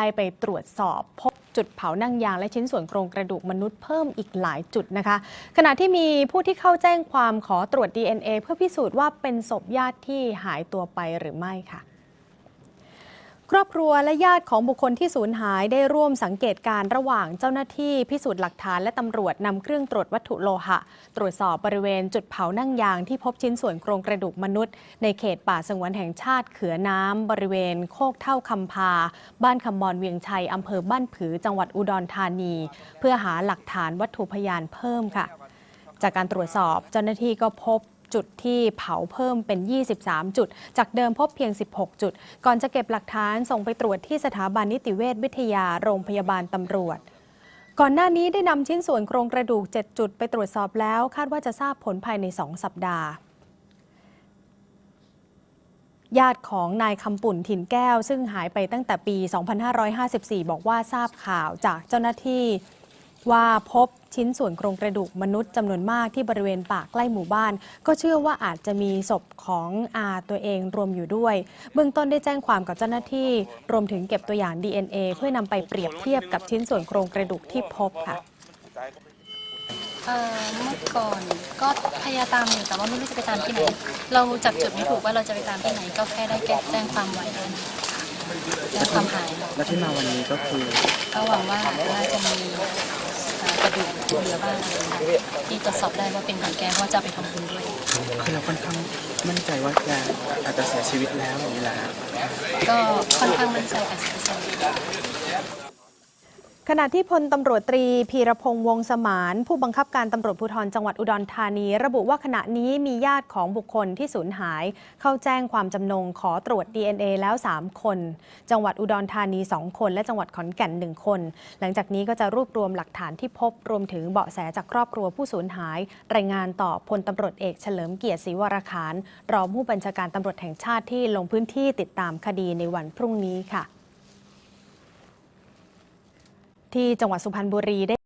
ได้ไปตรวจสอบพบจุดเผานั่งยางและชิ้นส่วนโครงกระดูกมนุษย์เพิ่มอีกหลายจุดนะคะ ขณะที่มีผู้ที่เข้าแจ้งความขอตรวจ DNA เพื่อพิสูจน์ว่าเป็นศพญาติที่หายตัวไปหรือไม่ค่ะ ครอบครัวและญาติของบุคคลที่สูญหายได้ร่วมสังเกตการณ์ระหว่างเจ้าหน้าที่พิสูจน์หลักฐานและตำรวจนำเครื่องตรวจวัตถุโลหะ ตรวจสอบบริเวณจุดเผานั่งยางที่พบชิ้นส่วนโครงกระดูกมนุษย์ ในเขตป่าสงวนแห่งชาติเขือน้ำบริเวณโคกเท่าคำพา บ้านคำมอนเวียงชัยอำเภอบ้านผือจังหวัดอุดรธานี เพื่อหาหลักฐานวัตถุพยานเพิ่มค่ะ จากการตรวจสอบเจ้าหน้าที่ก็พบ จุดที่เผาเพิ่มเป็น 23 จุด จากเดิมพบเพียง 16 จุด ก่อนจะเก็บหลักฐานส่งไปตรวจที่สถาบันนิติเวชวิทยาโรงพยาบาลตำรวจก่อนหน้านี้ได้นำชิ้นส่วนโครงกระดูก 7 จุดไปตรวจสอบแล้ว คาดว่าจะทราบผลภายใน 2 สัปดาห์ ญาติของนายคำปุ่นถิ่นแก้ว ซึ่งหายไปตั้งแต่ปี 2554 บอกว่าทราบข่าวจากเจ้าหน้าที่ ว่าพบชิ้นส่วนโครงกระดูกมนุษย์จำนวนมากที่บริเวณป่าใกล้หมู่บ้าน ก็เชื่อว่าอาจจะมีศพของอาตัวเองรวมอยู่ด้วย เบื้องต้นได้แจ้งความกับเจ้าหน้าที่ รวมถึงเก็บตัวอย่าง DNA เพื่อนำไปเปรียบเทียบกับชิ้นส่วนโครงกระดูกที่พบค่ะเอ่อเมื่อก่อนก็พยายามตามอยู่แต่ว่าไม่รู้จะไปตามที่ไหน เราจับจุดไม่ถูกว่าเราจะไปตามที่ไหน ก็แค่ได้แก้แจ้งความไว้เท่านั้นแจ้งความหายและที่มาวันนี้ก็คือก็หวังว่าน่าจะมีเอ่อ กระดูกเหลือบ้างอะไรอย่างเงี้ยที่ตรวจสอบได้ว่าเป็นของแกเพราะว่าจะเอาไปทำบุญด้วย คือเราค่อนข้างมั่นใจว่าแกอาจจะเสียชีวิตแล้วอย่างนี้แหละครับก็ค่อนข้างมั่นใจกันสิบเปอร์เซ็นต์ ขณะที่พลตำรวจตรีพีรพงษ์วงศ์สมาน ผู้บังคับการตำรวจภูธรจังหวัดอุดรธานี ระบุว่าขณะนี้มีญาติของบุคคลที่สูญหาย เข้าแจ้งความจำนงขอตรวจ DNA แล้ว 3 คน จังหวัดอุดรธานี 2 คน และจังหวัดขอนแก่น 1 คน หลังจากนี้ก็จะรวบรวมหลักฐานที่พบรวมถึงเบาะแสจากครอบครัวผู้สูญหาย รายงานต่อพลตำรวจเอกเฉลิมเกียรติศรีวรคารรองผู้บัญชาการตำรวจแห่งชาติที่ลงพื้นที่ติดตามคดีในวันพรุ่งนี้ค่ะ ที่จังหวัดสุพรรณบุรีได้